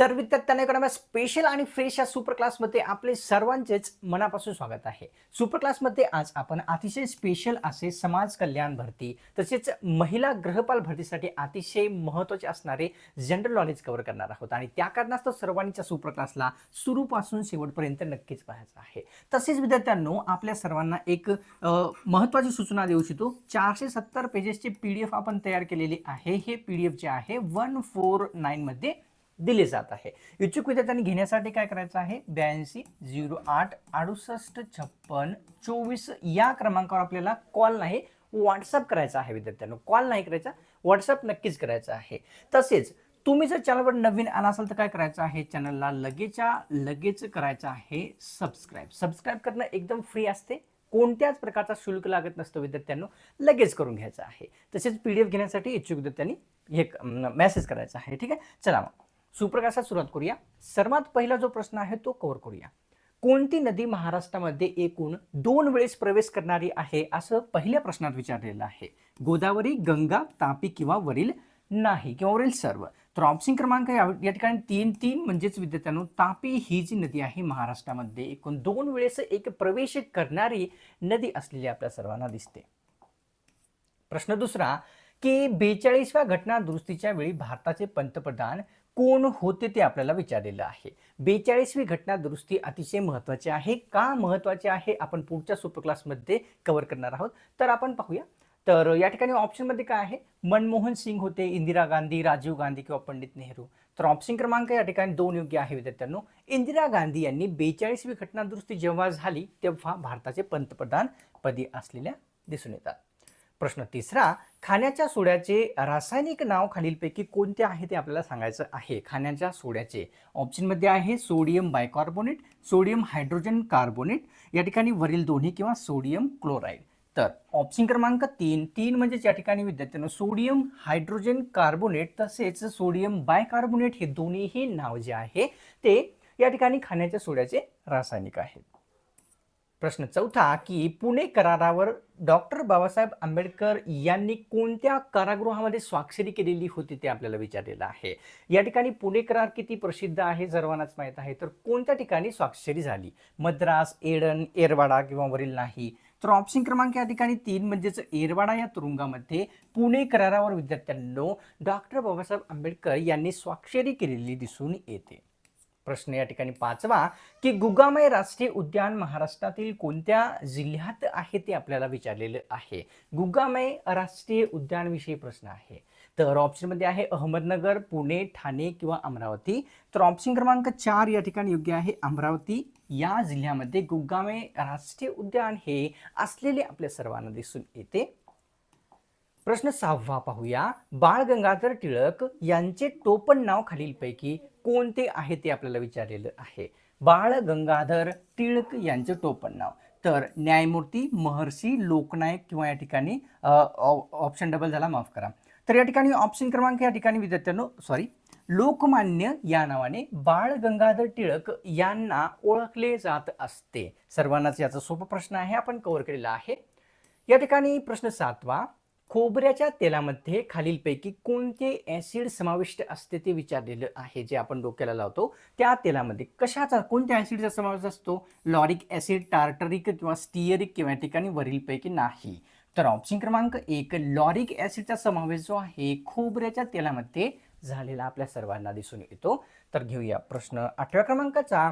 तर विद्यार्थ्यांना स्पेशल आणि फ्रेश या सुपर क्लासमध्ये आपले सर्वांचेच मनापासून स्वागत आहे. सुपर क्लासमध्ये आज आपण अतिशय स्पेशल असे समाज कल्याण भरती तसेच महिला ग्रहपाल भरतीसाठी अतिशय महत्त्वाचे असणारे जनरल नॉलेज कव्हर करणार आहोत. आणि त्या कारणास्तव सर्वांच्या सुपर क्लासला सुरूपासून शेवटपर्यंत नक्कीच पाहायचं आहे. तसेच विद्यार्थ्यांनो आपल्या सर्वांना एक महत्त्वाची सूचना देऊ इच्छितो. चारशे सत्तर पेजेसचे पी डी एफ आपण तयार केलेले आहे. हे पी डी एफ जे आहे वन फोर नाईनमध्ये दिले जात आहे. इच्छुक विद्यार्थ्यांनी घेण्यासाठी काय करायचं आहे? ब्याऐंशी झिरो आठ अडुसष्ट छप्पन चोवीस या क्रमांकावर आपल्याला कॉल नाही व्हॉट्सअप करायचा आहे विद्यार्थ्यांना. कॉल नाही करायचा व्हॉट्सअप नक्कीच करायचा आहे. तसेच तुम्ही जर चॅनलवर नवीन आला असाल तर काय करायचं आहे? चॅनलला लगेच्या लगेच करायचं आहे सबस्क्राईब. सबस्क्राईब करणं एकदम फ्री असते. कोणत्याच प्रकारचा शुल्क लागत नसतो विद्यार्थ्यांना. लगेच करून घ्यायचं आहे. तसेच पी डी एफ घेण्यासाठी इच्छुक विद्यार्थ्यांनी हे मेसेज करायचा आहे. ठीक आहे? चला मग. सुप्रकाशात सुरुवात करूया. सर्वात पहिला जो प्रश्न आहे तो कव्हर करूया. कोणती नदी महाराष्ट्रामध्ये एकूण दोन वेळेस प्रवेश करणारी आहे असं पहिल्या प्रश्नात विचारलेलं आहे. गोदावरी गंगा तापी किंवा वरील नाही किंवा वरील सर्व. तर ऑप्शन क्रमांक या या ठिकाणी तीन तीन म्हणजेच विद्यार्थ्यांनो तापी ही जी नदी आहे महाराष्ट्रामध्ये एकूण दोन वेळेस एक प्रवेश करणारी नदी असलेली आपल्या सर्वांना दिसते. प्रश्न दुसरा की बेचाळीसव्या घटना दुरुस्तीच्या वेळी भारताचे पंतप्रधान कोण होते ते आपल्याला विचारलेलं आहे. बेचाळीसवी घटना दुरुस्ती अतिशय महत्त्वाची आहे. का महत्त्वाची आहे? आपण पुढच्या सुपर क्लासमध्ये कव्हर करणार आहोत. तर आपण पाहूया. तर या ठिकाणी ऑप्शनमध्ये काय आहे? मनमोहन सिंग होते इंदिरा गांधी राजीव गांधी किंवा पंडित नेहरू. तर ऑप्शन क्रमांक या ठिकाणी दोन योग्य आहे विद्यार्थ्यांनो. इंदिरा गांधी यांनी बेचाळीसवी घटना दुरुस्ती जेव्हा झाली तेव्हा भारताचे पंतप्रधान पदी असलेल्या दिसून येतात. प्रश्न तिसरा खाण्याच्या सोड्याचे रासायनिक नाव खालीलपैकी कोणते आहे ते आपल्याला सांगायचं आहे. खाण्याच्या सोड्याचे ऑप्शनमध्ये आहे sodium bicarbonate sodium hydrogen carbonate या ठिकाणी वरील दोन्ही किंवा सोडियम क्लोराईड तर ऑप्शन क्रमांक तीन तीन म्हणजेच या ठिकाणी विद्यार्थ्यांना सोडियम हायड्रोजन कार्बोनेट तसेच सोडियम बायकार्बोनेट हे दोन्हीही नाव जे आहे ते या ठिकाणी खाण्याच्या सोड्याचे रासायनिक आहेत. प्रश्न चौथा की पुणे करारावर डॉक्टर बाबासाहेब आंबेडकर यांनी कोणत्या कारागृहामध्ये स्वाक्षरी केलेली होती ते आपल्याला विचारलेलं आहे. या ठिकाणी पुणे करार किती प्रसिद्ध आहे सर्वांनाच माहीत आहे. तर कोणत्या ठिकाणी स्वाक्षरी झाली? मद्रास एडन एरवाडा किंवा वरील नाही? तर ऑप्शन क्रमांक या ठिकाणी तीन म्हणजेच एरवाडा या तुरुंगामध्ये पुणे करारावर विद्यार्थ्यांनो डॉक्टर बाबासाहेब आंबेडकर यांनी स्वाक्षरी केलेली दिसून येते. प्रश्न या ठिकाणी पाचवा की गुगामय राष्ट्रीय उद्यान महाराष्ट्रातील कोणत्या जिल्ह्यात आहे ते आपल्याला विचारलेलं आहे? गुगामय राष्ट्रीय उद्यानविषयी प्रश्न आहे. तर ऑप्शनमध्ये आहे अहमदनगर पुणे ठाणे किंवा अमरावती. तर ऑप्शन क्रमांक चार या ठिकाणी योग्य आहे. अमरावती या जिल्ह्यामध्ये गुगामय राष्ट्रीय उद्यान हे असलेले आपल्या सर्वांना दिसून येते. प्रश्न सहावा पाहूया. बाळ गंगाधर टिळक यांचे टोपण नाव खालीलपैकी कोणते आहे ते आपल्याला विचारलेलं आहे? बाळ गंगाधर टिळक यांचं टोपण नाव. तर न्यायमूर्ती महर्षी लोकनायक किंवा या ठिकाणी ऑप्शन डबल झाला माफ करा. तर या ठिकाणी ऑप्शन क्रमांक या ठिकाणी विद्यार्थ्यांनो सॉरी लोकमान्य या नावाने बाळ गंगाधर टिळक यांना ओळखले जात असते. सर्वांनाच याचा सोपा प्रश्न आहे आपण कव्हर केलेला आहे. या ठिकाणी प्रश्न सातवा. खोबऱ्याच्या तेलामध्ये खालीलपैकी कोणते ॲसिड समाविष्ट असते ते विचारलेलं आहे जे आपण डोक्याला लावतो. त्या तेलामध्ये कशाचा कोणत्या ॲसिडचा समावेश असतो? लॉरिक ॲसिड टार्टरिक किंवा स्टिअरिक किंवा या ठिकाणी वरीलपैकी नाही. तर ऑप्शन क्रमांक एक लॉरिक ॲसिडचा समावेश जो आहे खोबऱ्याच्या तेलामध्ये झालेला आपल्या सर्वांना दिसून येतो. तर घेऊया प्रश्न आठव्या क्रमांकाचा.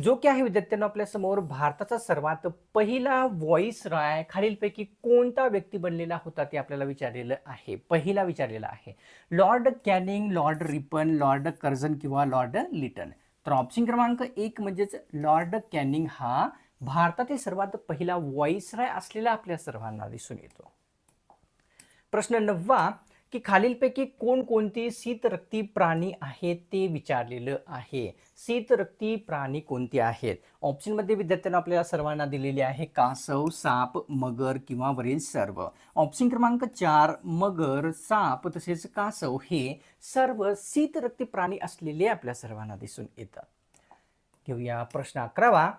जो की आहे विद्यार्थ्यांना आपल्यासमोर भारताचा सर्वात पहिला व्हॉइस राय खालीलपैकी कोणता व्यक्ती बनलेला होता ते आपल्याला विचारलेलं आहे. पहिला विचारलेला आहे. Lord Canning Lord Ripon Lord Curzon किंवा लॉर्ड लिटन. तर ऑप्शन क्रमांक एक म्हणजेच लॉर्ड कॅनिंग हा भारतातील सर्वात पहिला व्हॉइस राय असलेला आपल्या सर्वांना दिसून येतो. प्रश्न नववा की खालीलपैकी कोणकोणती शीतरक्ती प्राणी आहेत ते विचारलेलं आहे. शीतरक्ती प्राणी कोणते आहेत? ऑप्शनमध्ये विद्यार्थ्यांना आपल्याला सर्वांना दिलेले आहे कासव साप मगर किंवा वरील सर्व. ऑप्शन क्रमांक चार मगर साप तसेच कासव हे सर्व शीतरक्ती प्राणी असलेले आपल्या सर्वांना दिसून येतात घेऊया प्रश्न अकरावा.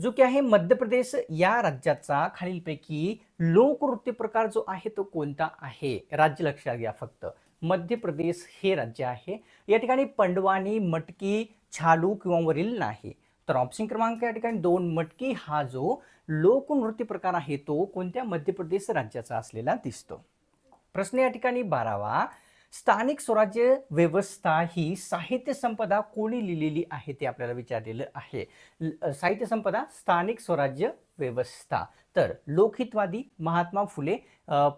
जो की आहे मध्य प्रदेश या राज्याचा. खालीलपैकी लोकनृत्य प्रकार जो आहे तो कोणता आहे? राज्य लक्षात घ्या फक्त. मध्य प्रदेश हे राज्य आहे. या ठिकाणी पंडवानी मटकी छालू किंवा वरील नाही. तर ऑप्शन क्रमांक या ठिकाणी दोन मटकी हा जो लोकनृत्य प्रकार आहे तो कोणत्या मध्य प्रदेश राज्याचा असलेला दिसतो? प्रश्न या ठिकाणी बारावा. स्थानिक स्वराज्य व्यवस्था ही साहित्य संपदा कोणी लिहिलेली आहे ते आपल्याला विचारलेलं आहे. ल- साहित्य संपदा स्थानिक स्वराज्य व्यवस्था. तर लोकहितवादी महात्मा फुले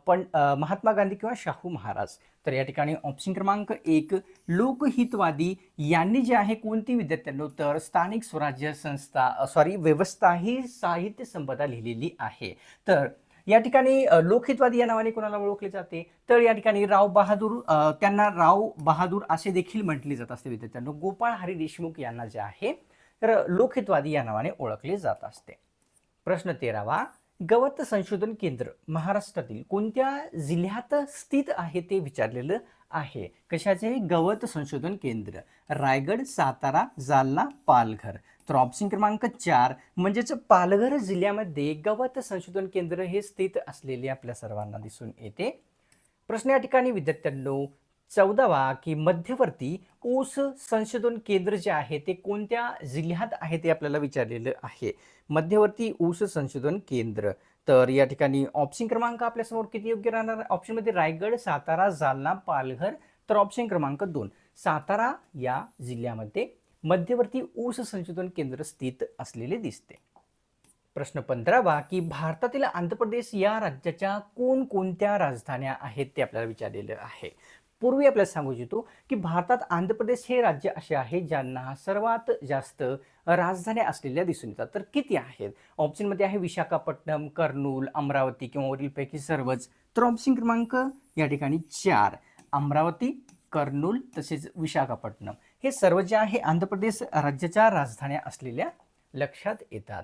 पण महात्मा गांधी किंवा शाहू महाराज. तर या ठिकाणी ऑप्शन क्रमांक एक लोकहितवादी यांनी जे आहे कोणती विद्यार्थ्यांनो तर स्थानिक स्वराज्य संस्था सॉरी व्यवस्था ही साहित्य संपदा लिहिलेली आहे. तर या ठिकाणी लोकहितवादी या नावाने कोणाला ओळखले जाते? तर या ठिकाणी राव बहादूर त्यांना राव बहादूर असे देखील म्हटले जात असते विद्यार्थ्यांनो. गोपाळ हरी देशमुख यांना जे आहे तर लोकहितवादी या नावाने ओळखले जात असते. प्रश्न तेरावा गवत संशोधन केंद्र महाराष्ट्रातील कोणत्या जिल्ह्यात स्थित आहे ते विचारलेलं आहे? कशाचे? गवत संशोधन केंद्र रायगड सातारा जालना पालघर. तर ऑप्शन क्रमांक चार म्हणजेच पालघर जिल्ह्यामध्ये गवत संशोधन केंद्र हे स्थित असलेले आपल्या सर्वांना दिसून येते. प्रश्न या ठिकाणी विद्यार्थ्यांनो चौदावा की मध्यवर्ती ऊस संशोधन केंद्र जे आहे ते कोणत्या जिल्ह्यात आहे ते आपल्याला विचारलेलं आहे. मध्यवर्ती ऊस संशोधन केंद्र. तर या ठिकाणी ऑप्शन क्रमांक आपल्यासमोर किती योग्य राहणार? ऑप्शनमध्ये रायगड सातारा जालना पालघर तर ऑप्शन क्रमांक दोन. सातारा या जिल्ह्यामध्ये मध्यवर्ती ऊस संशोधन केंद्र स्थित असलेले दिसते. प्रश्न पंधरावा की भारतातील आंध्र प्रदेश या राज्याच्या कोणकोणत्या राजधान्या आहेत ते आपल्याला विचारलेलं आहे. पूर्वी आपल्याला सांगू इच्छितो की भारतात आंध्र प्रदेश हे राज्य असे आहे ज्यांना सर्वात जास्त राजधान्या असलेल्या दिसून येतात. तर किती आहेत? ऑप्शनमध्ये आहे विशाखापट्टणम कर्नूल अमरावती किंवा वरीलपैकी सर्वच. तर ऑप्शन क्रमांक या ठिकाणी चार. अमरावती कर्नूल तसेच विशाखापट्टणम. हे सर्व जे आहे आंध्र प्रदेश राज्याच्या राजधान्या असलेल्या लक्षात येतात.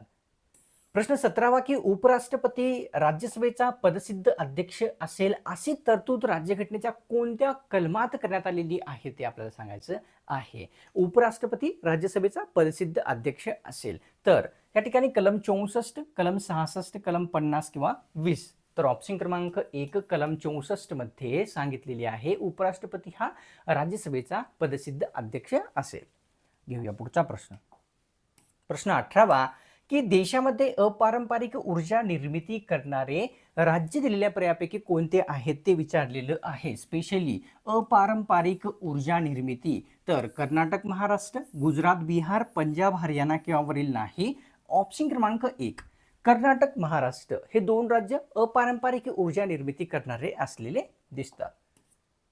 प्रश्न सतरावा की उपराष्ट्रपती राज्यसभेचा पदसिद्ध अध्यक्ष असेल अशी तरतूद राज्यघटनेच्या कोणत्या कलमात करण्यात आलेली आहे ते आपल्याला सांगायचं आहे. उपराष्ट्रपती राज्यसभेचा पदसिद्ध अध्यक्ष असेल. तर या ठिकाणी कलम चौसष्ट कलम सहासष्ट कलम पन्नास किंवा वीस तर ऑप्शन क्रमांक एक कलम चौसष्टमध्ये सांगितलेली आहे उपराष्ट्रपती हा राज्यसभेचा पदसिद्ध अध्यक्ष असेल. घेऊया पुढचा प्रश्न. प्रश्न अठरावा की देशामध्ये अपारंपरिक ऊर्जा निर्मिती करणारे राज्य दिलेल्या पर्यायापैकी कोणते आहेत ते विचारलेलं आहे. स्पेशली अपारंपरिक ऊर्जा निर्मिती तर कर्नाटक महाराष्ट्र गुजरात बिहार पंजाब हरियाणा किंवा वरील नाही. ऑप्शन क्रमांक एक कर्नाटक महाराष्ट्र हे दोन राज्य अपारंपरिक ऊर्जा निर्मिती करणारे असलेले दिसतात.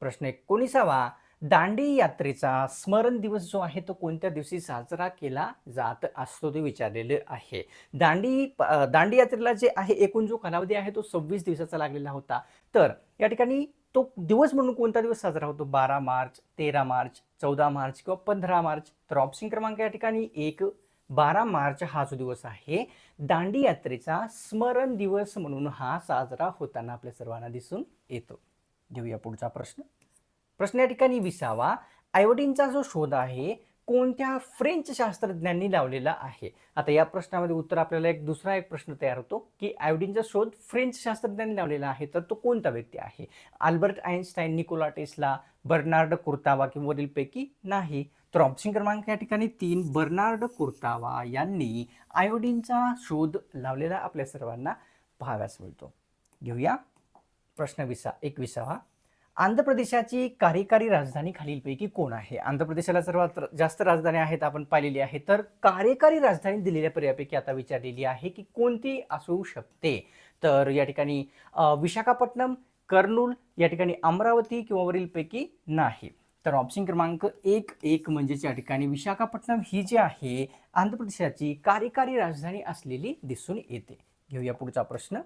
प्रश्न एकोणीसावा दांडी यात्रेचा स्मरण दिवस जो आहे तो कोणत्या दिवशी साजरा केला जात असतो ते विचारलेले आहे. दांडी दांडी यात्रेला जे आहे एकूण जो कालावधी आहे तो सव्वीस दिवसाचा लागलेला होता. तर या ठिकाणी तो दिवस म्हणून कोणता दिवस साजरा होतो? बारा मार्च तेरा मार्च चौदा मार्च किंवा पंधरा मार्च? तर ऑप्शन क्रमांक या ठिकाणी एक बारा मार्च हा जो दिवस आहे दांडी यात्रेचा स्मरण दिवस म्हणून हा साजरा होताना आपल्या सर्वांना दिसून येतो. घेऊया पुढचा प्रश्न. प्रश्न या ठिकाणी विसावा. आयोडीनचा जो शोध आहे कोणत्या फ्रेंच शास्त्रज्ञांनी लावलेला आहे? आता या प्रश्नामध्ये उत्तर आपल्याला एक दुसरा एक प्रश्न तयार होतो की आयोडीनचा शोध फ्रेंच शास्त्रज्ञांनी लावलेला आहे तर तो कोणता व्यक्ती आहे? Albert Einstein Nikola Tesla Bernard Courtois किंवा वरीलपैकी नाही. तर ऑप्शन क्रमांक या ठिकाणी तीन बर्नार्ड कुर्तावा यांनी आयोडीनचा शोध लावलेला आपल्या सर्वांना पाहाव्यास मिळतो. घेऊया प्रश्न विसा एकविसावा. आंध्र प्रदेशाची कार्यकारी राजधानी खालीलपैकी कोण आहे? आंध्र प्रदेशाला सर्वात जास्त राजधानी आहेत आपण पाहिलेली आहे. तर कार्यकारी राजधानी दिलेल्या पर्यायापैकी आता विचारलेली आहे की कोणती असू शकते? तर या ठिकाणी विशाखापट्टणम कर्नूल या ठिकाणी अमरावती किंवा वरीलपैकी नाही. तर ऑप्शन क्रमांक एक एक म्हणजेच या ठिकाणी विशाखापट्टणम ही जी आहे आंध्र प्रदेशाची कार्यकारी राजधानी असलेली दिसून येते. घेऊया पुढचा प्रश्न.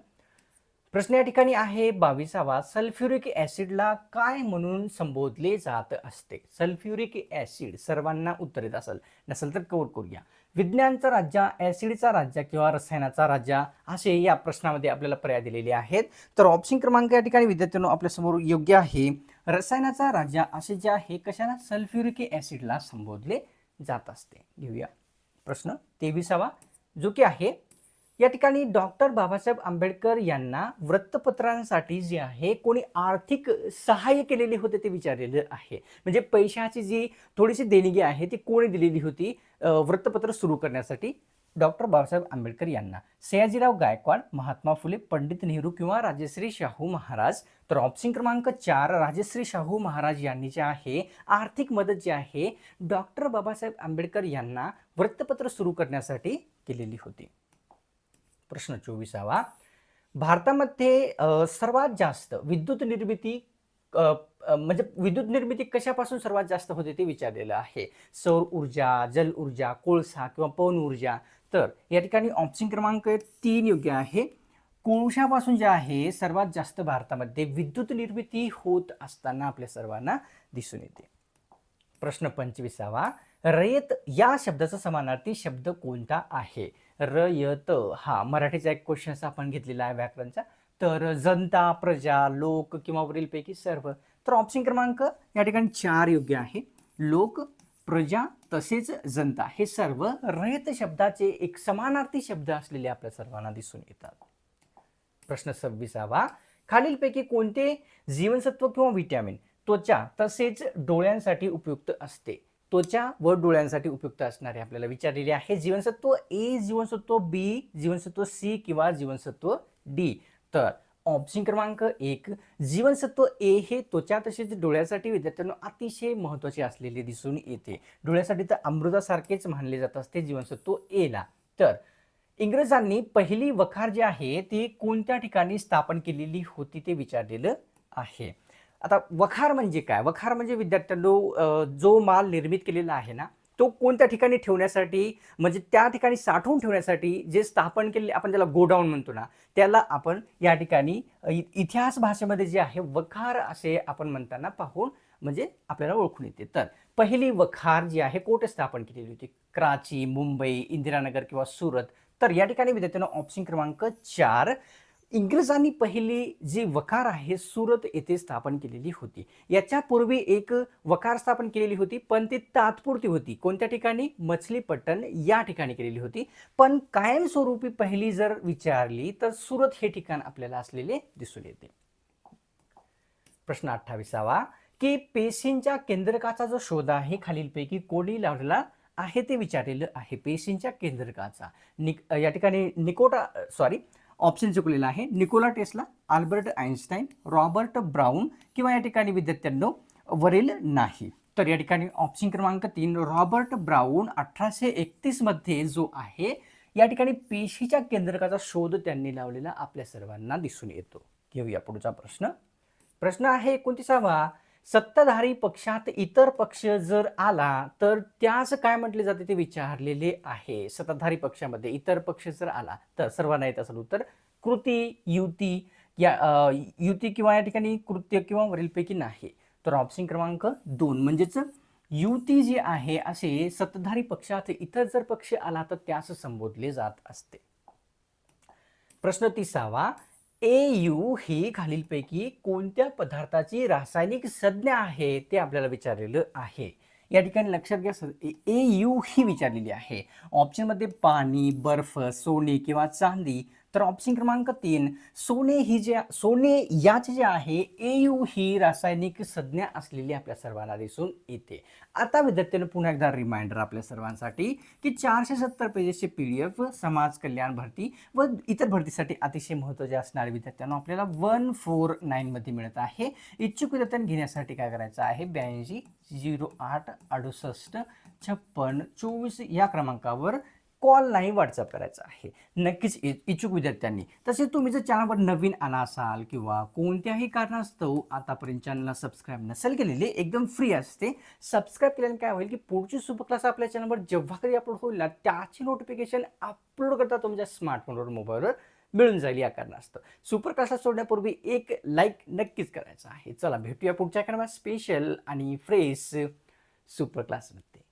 प्रश्न या ठिकाणी आहे बावीसावा सल्फ्युरिक ॲसिडला काय म्हणून संबोधले जात असते? सल्फ्युरिक ॲसिड सर्वांना उत्तर येत असेल नसेल तर कवर करूया. विज्ञानचा राजा ॲसिडचा राजा किंवा रसायनाचा राजा असे या प्रश्नामध्ये आपल्याला पर्याय दिलेले आहेत. तर ऑप्शन क्रमांक या ठिकाणी विद्यार्थ्यांनो आपल्यासमोर योग्य आहे. रसायनाचा राजा असे जे आहे कशाला? सल्फ्युरिक ॲसिडला संबोधले जात असते. घेऊया. प्रश्न तेविसावा जो की आहे या ठिकाणी डॉक्टर बाबासाहेब आंबेडकर यांना वृत्तपत्रांसाठी जे आहे कोणी आर्थिक सहाय्य केलेले होते ते विचारलेलं आहे. म्हणजे पैशाची जी थोडीशी देणगी आहे ती कोणी दिलेली होती वृत्तपत्र सुरू करण्यासाठी? डॉक्टर बाबासाहेब आंबेडकर यांना. सयाजीराव गायकवाड महात्मा फुले पंडित नेहरू किंवा राजश्री शाहू महाराज. तर ऑप्शन क्रमांक चार राजश्री शाहू महाराज यांनी जे आहे आर्थिक मदत जी आहे डॉक्टर बाबासाहेब आंबेडकर यांना वृत्तपत्र सुरू करण्यासाठी केलेली होती. प्रश्न चोवीसावा. भारतामध्ये सर्वात जास्त विद्युत निर्मिती म्हणजे विद्युत निर्मिती कशापासून सर्वात जास्त होते ते विचारलेलं आहे. सौर ऊर्जा जल ऊर्जा कोळसा किंवा पवन ऊर्जा. तर या ठिकाणी ऑप्शन क्रमांक तीन योग्य आहे. कोळशापासून जे आहे सर्वात जास्त भारतामध्ये विद्युत निर्मिती होत असताना आपल्या सर्वांना दिसून येते. प्रश्न पंचवीसावा. रयत या शब्दाचा समानार्थी शब्द कोणता आहे? रयत हा मराठीचा एक क्वेश्चन आपण घेतलेला आहे व्याकरणचा. तर जनता प्रजा लोक किंवा वरीलपैकी सर्व. तर ऑप्शन क्रमांक या ठिकाणी चार योग्य आहे. लोक प्रजा तसेच जनता हे सर्व रयत शब्दाचे एक समानार्थी शब्द असलेले आपल्या सर्वांना दिसून येतात. प्रश्न सव्वीसावा. खालीलपैकी कोणते जीवनसत्व किंवा व्हिटॅमिन त्वचा तसेच डोळ्यांसाठी उपयुक्त असते? त्वचा व डोळ्यांसाठी उपयुक्त असणारे आपल्याला विचारलेले आहे. जीवनसत्व ए जीवनसत्व बी जीवनसत्व सी किंवा जीवनसत्व डी तर ऑप्शन क्रमांक एक जीवनसत्व ए हे त्वचा तसेच डोळ्यासाठी विद्यार्थ्यांना अतिशय महत्त्वाचे असलेले दिसून येते. डोळ्यासाठी तर अमृतासारखेच मानले जात असते जीवनसत्व एला तर इंग्रजांनी पहिली वखार जी आहे ती कोणत्या ठिकाणी स्थापन केलेली होती ते विचारलेलं आहे. आता वखार म्हणजे काय? वखार म्हणजे विद्यार्थ्यांनो जो माल निर्मित केलेला आहे ना तो कोणत्या ठिकाणी ठेवण्यासाठी म्हणजे त्या ठिकाणी साठवून ठेवण्यासाठी जे स्थापन केले आपण ज्याला गोडाऊन म्हणतो ना त्याला आपण या ठिकाणी इ- इतिहास भाषेमध्ये जे आहे वखार असे आपण म्हणताना पाहून म्हणजे आपल्याला ओळखून येते. तर पहिली वखार जी आहे कोठे स्थापन केलेली होती? कराची मुंबई इंदिरानगर किंवा सुरत? तर या ठिकाणी विद्यार्थ्यांना ऑप्शन क्रमांक चार इंग्रजांनी पहिली जी वकार आहे सुरत येथे स्थापन केलेली होती. याच्यापूर्वी एक वकार स्थापन केलेली होती पण ती तात्पुरती होती. कोणत्या ठिकाणी? मछलीपट्टण या ठिकाणी केलेली होती. पण कायमस्वरूपी पहिली जर विचारली तर सुरत हे ठिकाण आपल्याला असलेले दिसून येते. प्रश्न अठ्ठावीसावा की पेशींच्या केंद्रकाचा जो शोध आहे खालीलपैकी कोणी लावलेला आहे ते विचारलेलं आहे. पेशींच्या केंद्रकाचा. निक या ठिकाणी निकोटा सॉरी ऑप्शन चुकलेला आहे. Nikola Tesla Albert Einstein Robert Brown किंवा या ठिकाणी विद्यार्थ्यांनो वरील नाही. तर या ठिकाणी ऑप्शन क्रमांक तीन रॉबर्ट ब्राऊन अठराशे एकतीसमध्ये जो आहे या ठिकाणी पेशीच्या केंद्रकाचा शोध त्यांनी लावलेला आपल्या सर्वांना दिसून येतो. घेऊया पुढचा प्रश्न. प्रश्न आहे एकोणतीसावा. सत्ताधारी पक्षात इतर पक्ष जर आला तर त्यास काय म्हटले जाते ते विचारलेले आहे. सत्ताधारी पक्षामध्ये इतर पक्ष जर आला तर सर्वांना येत असेल उत्तर कृती युती या युती किंवा या ठिकाणी कृत्य किंवा वरीलपैकी नाही. तर ऑप्शन क्रमांक दोन म्हणजेच युती जी आहे असे सत्ताधारी पक्षात इतर जर पक्ष आला तर त्यास संबोधले जात असते. प्रश्न तिसावा ए यू ही खालीलपैकी कोणत्या पदार्थाची रासायनिक संज्ञा आहे ते आपल्याला विचारलेलं आहे? या ठिकाणी लक्षात घ्या ए यू ही विचारलेली आहे. ऑप्शनमध्ये पाणी बर्फ सोने किंवा चांदी तर ऑप्शन क्रमांक तीन सोने ही जे सोने याच जे आहे ए यू ही रासायनिक संज्ञा असलेली आपल्या सर्वांना दिसून येते. आता विद्यार्थ्यांना पुन्हा एकदा रिमाइंडर आपल्या सर्वांसाठी की चारशे सत्तर पेजेसचे पी डी एफ समाज कल्याण भरती व इतर भरतीसाठी अतिशय महत्त्वाचे असणारे विद्यार्थ्यांना आपल्याला वन फोर नाईनमध्ये मिळत आहे. इच्छुक विद्यार्थ्यांनी घेण्यासाठी काय करायचं आहे? ब्याऐंशी झिरो आठ अडुसष्ट छप्पन चोवीस या क्रमांकावर कॉल नाही व्हॉट्सअप करायचा आहे. नक्कीच इ- इच्छुक विद्यार्थ्यांनी. तसेच तुम्ही जर चॅनलवर नवीन आला असाल किंवा कोणत्याही कारणास्तव आतापर्यंत चॅनलला सबस्क्राईब नसेल केलेले एकदम फ्री असते सबस्क्राईब केल्याने काय होईल की पुढची सुपर क्लास आपल्या चॅनलवर जेव्हा कधी अपलोड होईल ना त्याची नोटिफिकेशन अपलोड करता तुमच्या स्मार्टफोनवर मोबाईलवर मिळून जाईल या कारणास्तव. सुपर क्लासला सोडण्यापूर्वी एक लाईक नक्कीच करायचा आहे. चला भेटूया पुढच्या कारणात. स्पेशल आणि फ्रेश सुपर क्लासमध्ये